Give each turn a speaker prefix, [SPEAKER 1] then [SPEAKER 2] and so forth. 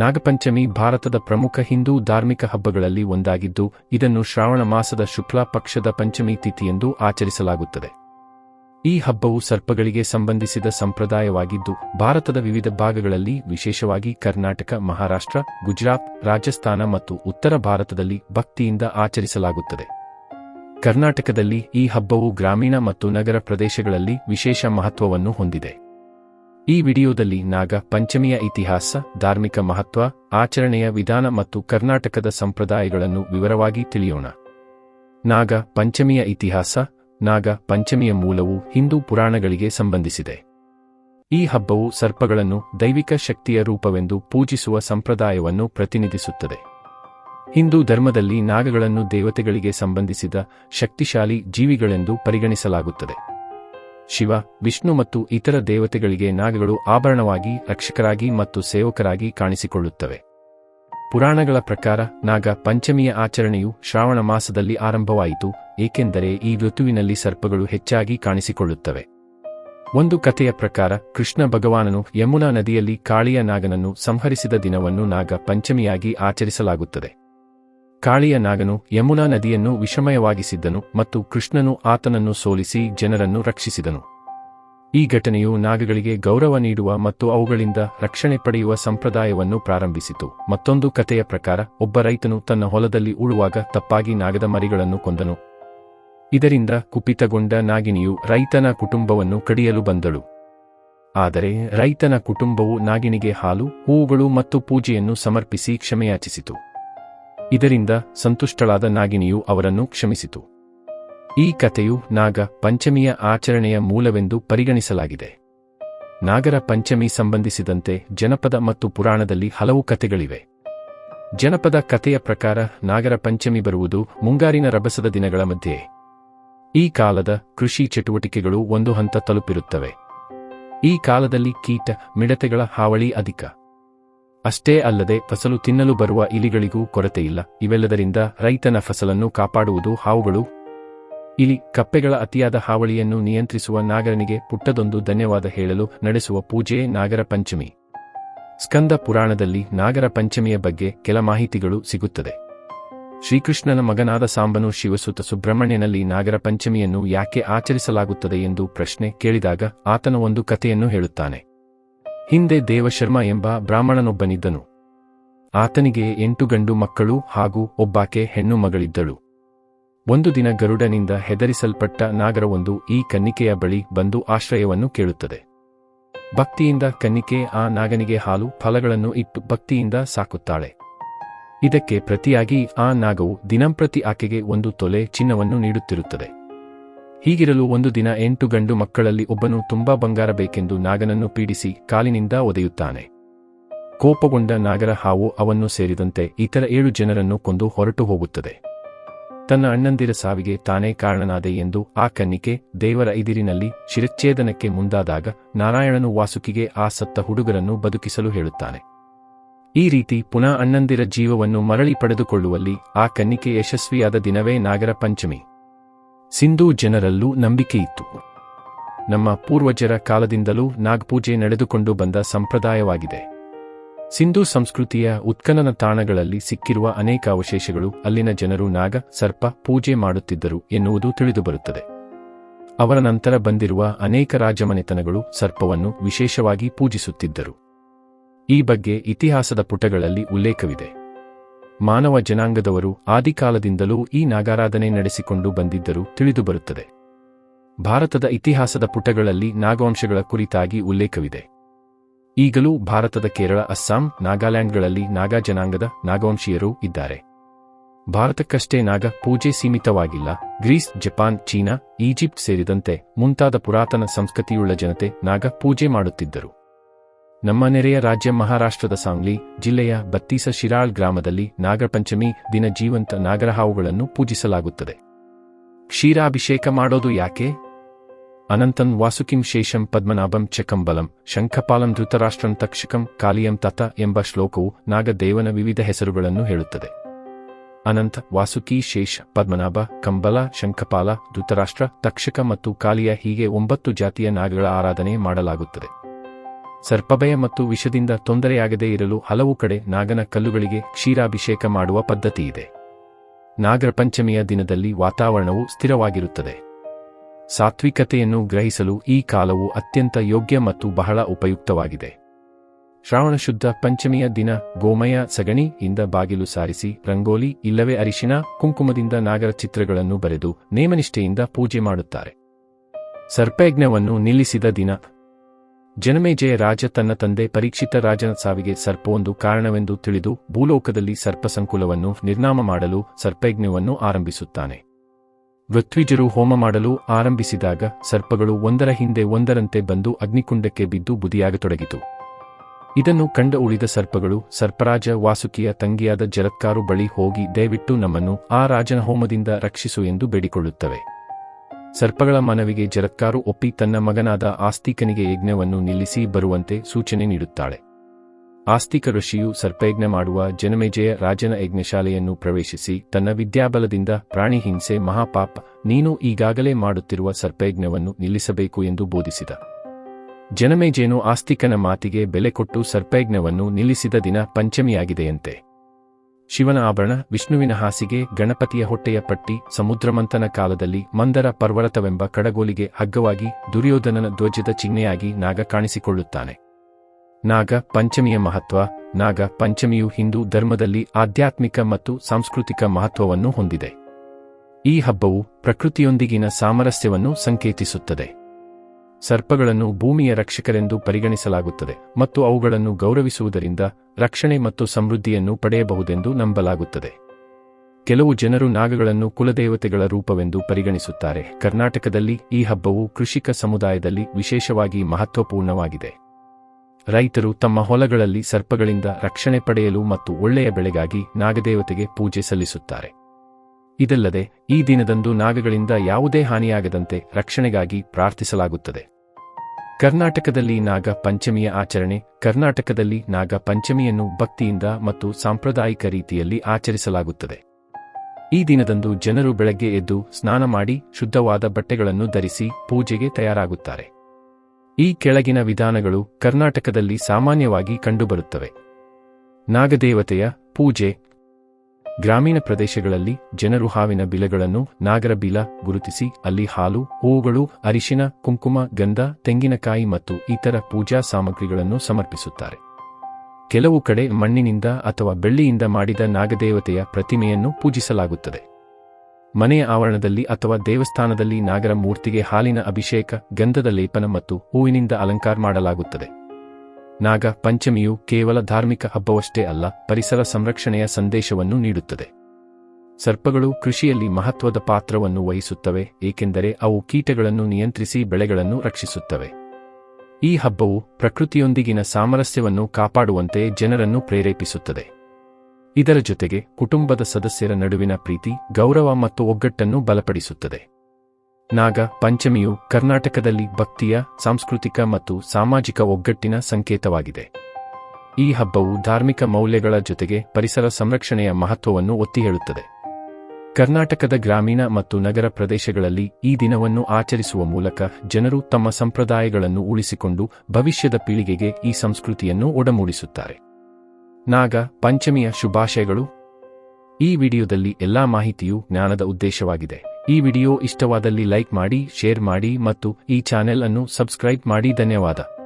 [SPEAKER 1] ನಾಗಪಂಚಮಿ ಭಾರತದ ಪ್ರಮುಖ ಹಿಂದೂ ಧಾರ್ಮಿಕ ಹಬ್ಬಗಳಲ್ಲಿ ಒಂದಾಗಿದ್ದು, ಇದನ್ನು ಶ್ರಾವಣ ಮಾಸದ ಶುಕ್ಲ ಪಕ್ಷದ ಪಂಚಮಿ ತಿಥಿಯೆಂದು ಆಚರಿಸಲಾಗುತ್ತದೆ. ಈ ಹಬ್ಬವು ಸರ್ಪಗಳಿಗೆ ಸಂಬಂಧಿಸಿದ ಸಂಪ್ರದಾಯವಾಗಿದ್ದು, ಭಾರತದ ವಿವಿಧ ಭಾಗಗಳಲ್ಲಿ ವಿಶೇಷವಾಗಿ ಕರ್ನಾಟಕ, ಮಹಾರಾಷ್ಟ್ರ, ಗುಜರಾತ್, ರಾಜಸ್ಥಾನ ಮತ್ತು ಉತ್ತರ ಭಾರತದಲ್ಲಿ ಭಕ್ತಿಯಿಂದ ಆಚರಿಸಲಾಗುತ್ತದೆ. ಕರ್ನಾಟಕದಲ್ಲಿ ಈ ಹಬ್ಬವು ಗ್ರಾಮೀಣ ಮತ್ತು ನಗರ ಪ್ರದೇಶಗಳಲ್ಲಿ ವಿಶೇಷ ಮಹತ್ವವನ್ನು ಹೊಂದಿದೆ. ಈ ವಿಡಿಯೋದಲ್ಲಿ ನಾಗ ಪಂಚಮಿಯ ಇತಿಹಾಸ, ಧಾರ್ಮಿಕ ಮಹತ್ವ, ಆಚರಣೆಯ ವಿಧಾನ ಮತ್ತು ಕರ್ನಾಟಕದ ಸಂಪ್ರದಾಯಗಳನ್ನು ವಿವರವಾಗಿ ತಿಳಿಯೋಣ. ನಾಗ ಪಂಚಮಿಯ ಇತಿಹಾಸ, ನಾಗ ಪಂಚಮಿಯ ಮೂಲವು ಹಿಂದೂ ಪುರಾಣಗಳಿಗೆ ಸಂಬಂಧಿಸಿದೆ. ಈ ಹಬ್ಬವು ಸರ್ಪಗಳನ್ನು ದೈವಿಕ ಶಕ್ತಿಯ ರೂಪವೆಂದು ಪೂಜಿಸುವ ಸಂಪ್ರದಾಯವನ್ನು ಪ್ರತಿನಿಧಿಸುತ್ತದೆ. ಹಿಂದೂ ಧರ್ಮದಲ್ಲಿ ನಾಗಗಳನ್ನು ದೇವತೆಗಳಿಗೆ ಸಂಬಂಧಿಸಿದ ಶಕ್ತಿಶಾಲಿ ಜೀವಿಗಳೆಂದು ಪರಿಗಣಿಸಲಾಗುತ್ತದೆ. ಶಿವ, ವಿಷ್ಣು ಮತ್ತು ಇತರ ದೇವತೆಗಳಿಗೆ ನಾಗಗಳು ಆಭರಣವಾಗಿ, ರಕ್ಷಕರಾಗಿ ಮತ್ತು ಸೇವಕರಾಗಿ ಕಾಣಿಸಿಕೊಳ್ಳುತ್ತವೆ. ಪುರಾಣಗಳ ಪ್ರಕಾರ ನಾಗ ಪಂಚಮಿಯ ಆಚರಣೆಯು ಶ್ರಾವಣ ಮಾಸದಲ್ಲಿ ಆರಂಭವಾಯಿತು, ಏಕೆಂದರೆ ಈ ಋತುವಿನಲ್ಲಿ ಸರ್ಪಗಳು ಹೆಚ್ಚಾಗಿ ಕಾಣಿಸಿಕೊಳ್ಳುತ್ತವೆ. ಒಂದು ಕಥೆಯ ಪ್ರಕಾರ ಕೃಷ್ಣ ಭಗವಾನನು ಯಮುನಾ ನದಿಯಲ್ಲಿ ಕಾಳಿಯ ನಾಗನನ್ನು ಸಂಹರಿಸಿದ ದಿನವನ್ನು ನಾಗ ಪಂಚಮಿಯಾಗಿ ಆಚರಿಸಲಾಗುತ್ತದೆ. ಕಾಳಿಯ ನಾಗನು ಯಮುನಾ ನದಿಯನ್ನು ವಿಷಮಯವಾಗಿಸಿದ್ದನು ಮತ್ತು ಕೃಷ್ಣನು ಆತನನ್ನು ಸೋಲಿಸಿ ಜನರನ್ನು ರಕ್ಷಿಸಿದನು. ಈ ಘಟನೆಯು ನಾಗಗಳಿಗೆ ಗೌರವ ನೀಡುವ ಮತ್ತು ಅವುಗಳಿಂದ ರಕ್ಷಣೆ ಪಡೆಯುವ ಸಂಪ್ರದಾಯವನ್ನು ಪ್ರಾರಂಭಿಸಿತು. ಮತ್ತೊಂದು ಕಥೆಯ ಪ್ರಕಾರ, ಒಬ್ಬ ರೈತನು ತನ್ನ ಹೊಲದಲ್ಲಿ ಉಳುವಾಗ ತಪ್ಪಾಗಿ ನಾಗದ ಮರಿಗಳನ್ನು ಕೊಂದನು. ಇದರಿಂದ ಕುಪಿತಗೊಂಡ ನಾಗಿನಿಯು ರೈತನ ಕುಟುಂಬವನ್ನು ಕಡಿಯಲು ಬಂದಳು. ಆದರೆ ರೈತನ ಕುಟುಂಬವು ನಾಗಿನಿಗೆ ಹಾಲು, ಹೂವುಗಳು ಮತ್ತು ಪೂಜೆಯನ್ನು ಸಮರ್ಪಿಸಿ ಕ್ಷಮೆಯಾಚಿಸಿತು. ಇದರಿಂದ ಸಂತುಷ್ಟಳಾದ ನಾಗಿನಿಯು ಅವರನ್ನು ಕ್ಷಮಿಸಿತು. ಈ ಕಥೆಯು ನಾಗ ಪಂಚಮಿಯ ಆಚರಣೆಯ ಮೂಲವೆಂದು ಪರಿಗಣಿಸಲಾಗಿದೆ. ನಾಗರ ಪಂಚಮಿ ಸಂಬಂಧಿಸಿದಂತೆ ಜನಪದ ಮತ್ತು ಪುರಾಣದಲ್ಲಿ ಹಲವು ಕಥೆಗಳಿವೆ. ಜನಪದ ಕಥೆಯ ಪ್ರಕಾರ ನಾಗರ ಪಂಚಮಿ ಬರುವುದು ಮುಂಗಾರಿನ ರಭಸದ ದಿನಗಳ ಮಧ್ಯೆ. ಈ ಕಾಲದ ಕೃಷಿ ಚಟುವಟಿಕೆಗಳು ಒಂದು ಹಂತ ತಲುಪಿರುತ್ತವೆ. ಈ ಕಾಲದಲ್ಲಿ ಕೀಟ, ಮಿಡತೆಗಳ ಹಾವಳಿ ಅಧಿಕ. ಅಷ್ಟೇ ಅಲ್ಲದೆ ಫಸಲು ತಿನ್ನಲು ಬರುವ ಇಲಿಗಳಿಗೂ ಕೊರತೆಯಿಲ್ಲ ಇವೆಲ್ಲದರಿಂದ ರೈತನ ಫಸಲನ್ನು ಕಾಪಾಡುವುದು ಹಾವುಗಳು. ಇಲಿ ಕಪ್ಪೆಗಳ ಅತಿಯಾದ ಹಾವಳಿಯನ್ನು ನಿಯಂತ್ರಿಸುವ ನಾಗರನಿಗೆ ಪುಟ್ಟದೊಂದು ಧನ್ಯವಾದ ಹೇಳಲು ನಡೆಸುವ ಪೂಜೆಯೇ ನಾಗರ ಪಂಚಮಿ. ಸ್ಕಂದ ಪುರಾಣದಲ್ಲಿ ನಾಗರ ಪಂಚಮಿಯ ಬಗ್ಗೆ ಕೆಲ ಮಾಹಿತಿಗಳು ಸಿಗುತ್ತದೆ. ಶ್ರೀಕೃಷ್ಣನ ಮಗನಾದ ಸಾಂಬನು ಶಿವಸುತ ಸುಬ್ರಹ್ಮಣ್ಯನಲ್ಲಿ ನಾಗರ ಪಂಚಮಿಯನ್ನು ಯಾಕೆ ಆಚರಿಸಲಾಗುತ್ತದೆ ಎಂದು ಪ್ರಶ್ನೆ ಕೇಳಿದಾಗ ಆತನ ಒಂದು ಕಥೆಯನ್ನು ಹೇಳುತ್ತಾನೆ. ಹಿಂದೆ ದೇವಶರ್ಮ ಎಂಬ ಬ್ರಾಹ್ಮಣನೊಬ್ಬನಿದ್ದನು. ಆತನಿಗೆ ಎಂಟು ಗಂಡು ಮಕ್ಕಳು ಹಾಗೂ ಒಬ್ಬಾಕೆ ಹೆಣ್ಣು ಮಗಳಿದ್ದಳು. ಒಂದು ದಿನ ಗರುಡನಿಂದ ಹೆದರಿಸಲ್ಪಟ್ಟ ನಾಗರವೊಂದು ಈ ಕನ್ನಿಕೆಯ ಬಳಿ ಬಂದು ಆಶ್ರಯವನ್ನು ಕೇಳುತ್ತದೆ. ಭಕ್ತಿಯಿಂದ ಕನ್ನಿಕೆ ಆ ನಾಗನಿಗೆ ಹಾಲು, ಫಲಗಳನ್ನು ಇಟ್ಟು ಭಕ್ತಿಯಿಂದ ಸಾಕುತ್ತಾಳೆ. ಇದಕ್ಕೆ ಪ್ರತಿಯಾಗಿ ಆ ನಾಗವು ದಿನಂಪ್ರತಿ ಆಕೆಗೆ ಒಂದು ತೊಲೆ ಚಿನ್ನವನ್ನು ನೀಡುತ್ತಿರುತ್ತದೆ. ಹೀಗಿರಲು ಒಂದು ದಿನ ಎಂಟು ಗಂಡು ಮಕ್ಕಳಲ್ಲಿ ಒಬ್ಬನು ತುಂಬಾ ಬಂಗಾರ ಬೇಕೆಂದು ನಾಗನನ್ನು ಪೀಡಿಸಿ ಕಾಲಿನಿಂದ ಒದೆಯುತ್ತಾನೆ. ಕೋಪಗೊಂಡ ನಾಗರ ಹಾವು ಅವನ್ನು ಸೇರಿದಂತೆ ಇತರ ಏಳು ಜನರನ್ನು ಕೊಂದು ಹೊರಟು ಹೋಗುತ್ತದೆ. ತನ್ನ ಅಣ್ಣಂದಿರ ಸಾವಿಗೆ ತಾನೇ ಕಾರಣನಾದೆ ಎಂದು ಆ ಕನ್ನಿಕೆ ದೇವರ ಇದಿರಿನಲ್ಲಿ ಶಿರಚ್ಛೇದನಕ್ಕೆ ಮುಂದಾದಾಗ ನಾರಾಯಣನು ವಾಸುಕಿಗೆ ಆ ಸತ್ತ ಹುಡುಗರನ್ನು ಬದುಕಿಸಲು ಹೇಳುತ್ತಾನೆ. ಈ ರೀತಿ ಪುನಃ ಅಣ್ಣಂದಿರ ಜೀವವನ್ನು ಮರಳಿ ಪಡೆದುಕೊಳ್ಳುವಲ್ಲಿ ಆ ಕನ್ನಿಕೆ ಯಶಸ್ವಿಯಾದ ದಿನವೇ ನಾಗರ ಪಂಚಮಿ. ಸಿಂಧೂ ಜನರಲ್ಲೂ ನಂಬಿಕೆಯಿತ್ತು ನಮ್ಮ ಪೂರ್ವಜರ ಕಾಲದಿಂದಲೂ ನಾಗಪೂಜೆ ನಡೆದುಕೊಂಡು ಬಂದ ಸಂಪ್ರದಾಯವಾಗಿದೆ. ಸಿಂಧೂ ಸಂಸ್ಕೃತಿಯ ಉತ್ಖನನ ತಾಣಗಳಲ್ಲಿ ಸಿಕ್ಕಿರುವ ಅನೇಕ ಅವಶೇಷಗಳು ಅಲ್ಲಿನ ಜನರು ನಾಗ, ಸರ್ಪ, ಪೂಜೆ ಮಾಡುತ್ತಿದ್ದರು ಎನ್ನುವುದು ತಿಳಿದುಬರುತ್ತದೆ. ಅವರ ನಂತರ ಬಂದಿರುವ ಅನೇಕ ರಾಜಮನೆತನಗಳು ಸರ್ಪವನ್ನು ವಿಶೇಷವಾಗಿ ಪೂಜಿಸುತ್ತಿದ್ದರು. ಈ ಬಗ್ಗೆ ಇತಿಹಾಸದ ಪುಟಗಳಲ್ಲಿ ಉಲ್ಲೇಖವಿದೆ. ಮಾನವ ಜನಾಂಗದವರು ಆದಿಕಾಲದಿಂದಲೂ ಈ ನಾಗಾರಾಧನೆ ನಡೆಸಿಕೊಂಡು ಬಂದಿದ್ದರು ತಿಳಿದುಬರುತ್ತದೆ ಭಾರತದ ಇತಿಹಾಸದ ಪುಟಗಳಲ್ಲಿ ನಾಗವಂಶಗಳ ಕುರಿತಾಗಿ ಉಲ್ಲೇಖವಿದೆ. ಈಗಲೂ ಭಾರತದ ಕೇರಳ, ಅಸ್ಸಾಂ, ನಾಗಾಲ್ಯಾಂಡ್ಗಳಲ್ಲಿ ನಾಗಾ ಜನಾಂಗದ ನಾಗವಂಶೀಯರು ಇದ್ದಾರೆ. ಭಾರತಕ್ಕಷ್ಟೇ ನಾಗ ಪೂಜೆ ಸೀಮಿತವಾಗಿಲ್ಲ. ಗ್ರೀಸ್, ಜಪಾನ್, ಚೀನಾ, ಈಜಿಪ್ಟ್ ಸೇರಿದಂತೆ ಮುಂತಾದ ಪುರಾತನ ಸಂಸ್ಕೃತಿಯುಳ್ಳ ಜನತೆ ನಾಗ ಪೂಜೆ ಮಾಡುತ್ತಿದ್ದರು. ನಮ್ಮ ನೆರೆಯ ರಾಜ್ಯ ಮಹಾರಾಷ್ಟ್ರದ ಸಾಂಗ್ಲಿ, ಜಿಲ್ಲೆಯ ಬತ್ತೀಸ ಶಿರಾಳ್ ಗ್ರಾಮದಲ್ಲಿ ನಾಗರಪಂಚಮಿ ದಿನ ಜೀವಂತ ನಾಗರಹಾವುಗಳನ್ನು ಪೂಜಿಸಲಾಗುತ್ತದೆ. ಕ್ಷೀರಾಭಿಷೇಕ ಮಾಡೋದು ಯಾಕೆ? ಅನಂತನ್ ವಾಸುಕಿಂ ಶೇಷಂ ಪದ್ಮನಾಭಂ ಚಕಂಬಲಂ ಶಂಖಪಾಲಂ ಧೃತರಾಷ್ಟ್ರಂ ತಕ್ಷಕಂ ಕಾಲಿಯಂ ತತ ಎಂಬ ಶ್ಲೋಕವು ನಾಗದೇವನ ವಿವಿಧ ಹೆಸರುಗಳನ್ನು ಹೇಳುತ್ತದೆ. ಅನಂತ ವಾಸುಕಿ ಶೇಷ ಪದ್ಮನಾಭ ಕಂಬಲ ಶಂಖಪಾಲ ಧೃತರಾಷ್ಟ್ರ ತಕ್ಷಕ ಮತ್ತು ಕಾಲಿಯ ಹೀಗೆ ಒಂಬತ್ತು ಜಾತಿಯ ನಾಗಗಳ ಆರಾಧನೆ ಮಾಡಲಾಗುತ್ತದೆ. ಸರ್ಪಭಯ ಮತ್ತು ವಿಷದಿಂದ ತೊಂದರೆಯಾಗದೇ ಇರಲು ಹಲವು ಕಡೆ ನಾಗನ ಕಲ್ಲುಗಳಿಗೆ ಕ್ಷೀರಾಭಿಷೇಕ ಮಾಡುವ ಪದ್ಧತಿಯಿದೆ. ನಾಗರ ಪಂಚಮಿಯ ದಿನದಲ್ಲಿ ವಾತಾವರಣವು ಸ್ಥಿರವಾಗಿರುತ್ತದೆ. ಸಾತ್ವಿಕತೆಯನ್ನು ಗ್ರಹಿಸಲು ಈ ಕಾಲವು ಅತ್ಯಂತ ಯೋಗ್ಯ ಮತ್ತು ಬಹಳ ಉಪಯುಕ್ತವಾಗಿದೆ. ಶ್ರಾವಣ ಶುದ್ಧ ಪಂಚಮಿಯ ದಿನ ಗೋಮಯ ಸಗಣಿ ಇಂದ ಬಾಗಿಲು ಸಾರಿಸಿ ರಂಗೋಲಿ ಇಲ್ಲವೇ ಅರಿಶಿನ ಕುಂಕುಮದಿಂದ ನಾಗರ ಚಿತ್ರಗಳನ್ನು ಬರೆದು ನೇಮನಿಷ್ಠೆಯಿಂದ ಪೂಜೆ ಮಾಡುತ್ತಾರೆ. ಸರ್ಪಯಜ್ಞವನ್ನು ನಿಲ್ಲಿಸಿದ ದಿನ ಜನಮೇಜಯ ರಾಜ ತನ್ನ ತಂದೆ ಪರೀಕ್ಷಿತ ರಾಜನ ಸಾವಿಗೆ ಸರ್ಪವೊಂದು ಕಾರಣವೆಂದು ತಿಳಿದು ಭೂಲೋಕದಲ್ಲಿ ಸರ್ಪಸಂಕುಲವನ್ನು ನಿರ್ನಾಮ ಮಾಡಲು ಸರ್ಪಯಜ್ಞವನ್ನು ಆರಂಭಿಸುತ್ತಾನೆ. ಋತ್ವಿಜರು ಹೋಮ ಮಾಡಲು ಆರಂಭಿಸಿದಾಗ ಸರ್ಪಗಳು ಒಂದರ ಹಿಂದೆ ಒಂದರಂತೆ ಬಂದು ಅಗ್ನಿಕುಂಡಕ್ಕೆ ಬಿದ್ದು ಬುದಿಯಾಗತೊಡಗಿತು. ಇದನ್ನು ಕಂಡ ಉಳಿದ ಸರ್ಪಗಳು ಸರ್ಪರಾಜ ವಾಸುಕಿಯ ತಂಗಿಯಾದ ಜಲತ್ಕಾರು ಬಳಿ ಹೋಗಿ ದಯವಿಟ್ಟು ನಮ್ಮನ್ನು ಆ ರಾಜನ ಹೋಮದಿಂದ ರಕ್ಷಿಸು ಎಂದು ಬೇಡಿಕೊಳ್ಳುತ್ತವೆ. ಸರ್ಪಗಳ ಮನವಿಗೆ ಜರತ್ಕಾರು ಒಪ್ಪಿ ತನ್ನ ಮಗನಾದ ಆಸ್ತಿಕನಿಗೆ ಯಜ್ಞವನ್ನು ನಿಲ್ಲಿಸಿ ಬರುವಂತೆ ಸೂಚನೆ ನೀಡುತ್ತಾಳೆ. ಆಸ್ತಿಕ ಋಷಿಯು ಸರ್ಪಯಜ್ಞ ಮಾಡುವ ಜನಮೇಜಯ ರಾಜನ ಯಜ್ಞಶಾಲೆಯನ್ನು ಪ್ರವೇಶಿಸಿ ತನ್ನ ವಿದ್ಯಾಬಲದಿಂದ ಪ್ರಾಣಿ ಹಿಂಸೆ ಮಹಾಪಾಪ ನೀನು ಈಗಾಗಲೇ ಮಾಡುತ್ತಿರುವ ಸರ್ಪಯಜ್ಞವನ್ನು ನಿಲ್ಲಿಸಬೇಕು ಎಂದು ಬೋಧಿಸಿದ. ಜನಮೇಜೇನು ಆಸ್ತಿಕನ ಮಾತಿಗೆ ಬೆಲೆ ಕೊಟ್ಟು ಸರ್ಪಯಜ್ಞವನ್ನು ನಿಲ್ಲಿಸಿದ ದಿನ ಪಂಚಮಿಯಾಗಿದೆಯಂತೆ. ಶಿವನ ಆಭರಣ ವಿಷ್ಣುವಿನ ಹಾಸಿಗೆ, ಗಣಪತಿಯ ಹೊಟ್ಟೆಯ ಪಟ್ಟಿ, ಸಮುದ್ರಮಂಥನ ಕಾಲದಲ್ಲಿ ಮಂದರ ಪರ್ವತವೆಂಬ ಕಡಗೋಲಿಗೆ ಹಗ್ಗವಾಗಿ ದುರ್ಯೋಧನನ ಧ್ವಜದ ಚಿಹ್ನೆಯಾಗಿ ನಾಗ ಕಾಣಿಸಿಕೊಳ್ಳುತ್ತಾನೆ. ನಾಗ ಪಂಚಮಿಯ ಮಹತ್ವ, ನಾಗ ಪಂಚಮಿಯು ಹಿಂದೂ ಧರ್ಮದಲ್ಲಿ ಆಧ್ಯಾತ್ಮಿಕ ಮತ್ತು ಸಾಂಸ್ಕೃತಿಕ ಮಹತ್ವವನ್ನು ಹೊಂದಿದೆ. ಈ ಹಬ್ಬವು ಪ್ರಕೃತಿಯೊಂದಿಗಿನ ಸಾಮರಸ್ಯವನ್ನು ಸಂಕೇತಿಸುತ್ತದೆ. ಸರ್ಪಗಳನ್ನು ಭೂಮಿಯ ರಕ್ಷಕರೆಂದು ಪರಿಗಣಿಸಲಾಗುತ್ತದೆ ಮತ್ತು ಅವುಗಳನ್ನು ಗೌರವಿಸುವುದರಿಂದ ರಕ್ಷಣೆ ಮತ್ತು ಸಮೃದ್ಧಿಯನ್ನು ಪಡೆಯಬಹುದೆಂದು ನಂಬಲಾಗುತ್ತದೆ. ಕೆಲವು ಜನರು ನಾಗಗಳನ್ನು ಕುಲದೇವತೆಗಳ ರೂಪವೆಂದು ಪರಿಗಣಿಸುತ್ತಾರೆ. ಕರ್ನಾಟಕದಲ್ಲಿ ಈ ಹಬ್ಬವು ಕೃಷಿಕ ಸಮುದಾಯದಲ್ಲಿ ವಿಶೇಷವಾಗಿ ಮಹತ್ವಪೂರ್ಣವಾಗಿದೆ. ರೈತರು ತಮ್ಮ ಹೊಲಗಳಲ್ಲಿ ಸರ್ಪಗಳಿಂದ ರಕ್ಷಣೆ ಪಡೆಯಲು ಮತ್ತು ಒಳ್ಳೆಯ ಬೆಳೆಗಾಗಿ ನಾಗದೇವತೆಗೆ ಪೂಜೆ ಸಲ್ಲಿಸುತ್ತಾರೆ. ಇದಲ್ಲದೆ, ಈ ದಿನದಂದು ನಾಗಗಳಿಂದ ಯಾವುದೇ ಹಾನಿಯಾಗದಂತೆ ರಕ್ಷಣೆಗಾಗಿ ಪ್ರಾರ್ಥಿಸಲಾಗುತ್ತದೆ. ಕರ್ನಾಟಕದಲ್ಲಿ ನಾಗ ಪಂಚಮಿಯ ಆಚರಣೆ, ಕರ್ನಾಟಕದಲ್ಲಿ ನಾಗ ಪಂಚಮಿಯನ್ನು ಭಕ್ತಿಯಿಂದ ಮತ್ತು ಸಾಂಪ್ರದಾಯಿಕ ರೀತಿಯಲ್ಲಿ ಆಚರಿಸಲಾಗುತ್ತದೆ. ಈ ದಿನದಂದು ಜನರು ಬೆಳಗ್ಗೆ ಎದ್ದು ಸ್ನಾನ ಮಾಡಿ ಶುದ್ಧವಾದ ಬಟ್ಟೆಗಳನ್ನು ಧರಿಸಿ ಪೂಜೆಗೆ ತಯಾರಾಗುತ್ತಾರೆ. ಈ ಕೆಳಗಿನ ವಿಧಾನಗಳು ಕರ್ನಾಟಕದಲ್ಲಿ ಸಾಮಾನ್ಯವಾಗಿ ಕಂಡುಬರುತ್ತವೆ. ನಾಗದೇವತೆಯ ಪೂಜೆ ಗ್ರಾಮೀಣ ಪ್ರದೇಶಗಳಲ್ಲಿ ಜನರು ಹಾವಿನ ಬಿಲಗಳನ್ನು ನಾಗರ ಬಿಲ ಗುರುತಿಸಿ, ಅಲ್ಲಿ ಹಾಲು, ಹೂವುಗಳು, ಅರಿಶಿನ, ಕುಂಕುಮ, ಗಂಧ, ತೆಂಗಿನಕಾಯಿ ಮತ್ತು ಇತರ ಪೂಜಾ ಸಾಮಗ್ರಿಗಳನ್ನು ಸಮರ್ಪಿಸುತ್ತಾರೆ. ಕೆಲವು ಕಡೆ ಮಣ್ಣಿನಿಂದ ಅಥವಾ ಬೆಳ್ಳಿಯಿಂದ ಮಾಡಿದ ನಾಗದೇವತೆಯ ಪ್ರತಿಮೆಯನ್ನು ಪೂಜಿಸಲಾಗುತ್ತದೆ. ಮನೆಯ ಆವರಣದಲ್ಲಿ ಅಥವಾ ದೇವಸ್ಥಾನದಲ್ಲಿ ನಾಗರ ಮೂರ್ತಿಗೆ ಹಾಲಿನ ಅಭಿಷೇಕ, ಗಂಧದ ಲೇಪನ ಮತ್ತು ಹೂವಿನಿಂದ ಅಲಂಕಾರ ಮಾಡಲಾಗುತ್ತದೆ. ನಾಗ ಪಂಚಮಿಯು ಕೇವಲ ಧಾರ್ಮಿಕ ಹಬ್ಬವಷ್ಟೇ ಅಲ್ಲ, ಪರಿಸರ ಸಂರಕ್ಷಣೆಯ ಸಂದೇಶವನ್ನು ನೀಡುತ್ತದೆ. ಸರ್ಪಗಳು ಕೃಷಿಯಲ್ಲಿ ಮಹತ್ವದ ಪಾತ್ರವನ್ನು ವಹಿಸುತ್ತವೆ, ಏಕೆಂದರೆ ಅವು ಕೀಟಗಳನ್ನು ನಿಯಂತ್ರಿಸಿ ಬೆಳೆಗಳನ್ನು ರಕ್ಷಿಸುತ್ತವೆ. ಈ ಹಬ್ಬವು ಪ್ರಕೃತಿಯೊಂದಿಗಿನ ಸಾಮರಸ್ಯವನ್ನು ಕಾಪಾಡುವಂತೆ ಜನರನ್ನು ಪ್ರೇರೇಪಿಸುತ್ತದೆ. ಇದರ ಜೊತೆಗೆ ಕುಟುಂಬದ ಸದಸ್ಯರ ನಡುವಿನ ಪ್ರೀತಿ, ಗೌರವ ಮತ್ತು ಒಗ್ಗಟ್ಟನ್ನು ಬಲಪಡಿಸುತ್ತದೆ. ನಾಗ, ಪಂಚಮಿಯು ಕರ್ನಾಟಕದಲ್ಲಿ ಭಕ್ತಿಯ, ಸಾಂಸ್ಕೃತಿಕ ಮತ್ತು ಸಾಮಾಜಿಕ ಒಗ್ಗಟ್ಟಿನ ಸಂಕೇತವಾಗಿದೆ. ಈ ಹಬ್ಬವು ಧಾರ್ಮಿಕ ಮೌಲ್ಯಗಳ ಜೊತೆಗೆ ಪರಿಸರ ಸಂರಕ್ಷಣೆಯ ಮಹತ್ವವನ್ನು ಒತ್ತಿ ಹೇಳುತ್ತದೆ ಕರ್ನಾಟಕದ ಗ್ರಾಮೀಣ ಮತ್ತು ನಗರ ಪ್ರದೇಶಗಳಲ್ಲಿ ಈ ದಿನವನ್ನು ಆಚರಿಸುವ ಮೂಲಕ ಜನರು ತಮ್ಮ ಸಂಪ್ರದಾಯಗಳನ್ನು ಉಳಿಸಿಕೊಂಡು ಭವಿಷ್ಯದ ಪೀಳಿಗೆಗೆ ಈ ಸಂಸ್ಕೃತಿಯನ್ನು ಒಡಮೂಡಿಸುತ್ತಾರೆ. ನಾಗ, ಪಂಚಮಿಯ ಶುಭಾಶಯಗಳು. ಈ ವಿಡಿಯೋದಲ್ಲಿ ಎಲ್ಲಾ ಮಾಹಿತಿಯು ಜ್ಞಾನದ ಉದ್ದೇಶವಾಗಿದೆ. ಈ ವಿಡಿಯೋ ಇಷ್ಟವಾದಲ್ಲಿ ಲೈಕ್ ಮಾಡಿ ಶೇರ್ ಮಾಡಿ ಮತ್ತು ಈ ಚಾನೆಲ್ ಅನ್ನು ಸಬ್ಸ್ಕ್ರೈಬ್ ಮಾಡಿ. ಧನ್ಯವಾದ.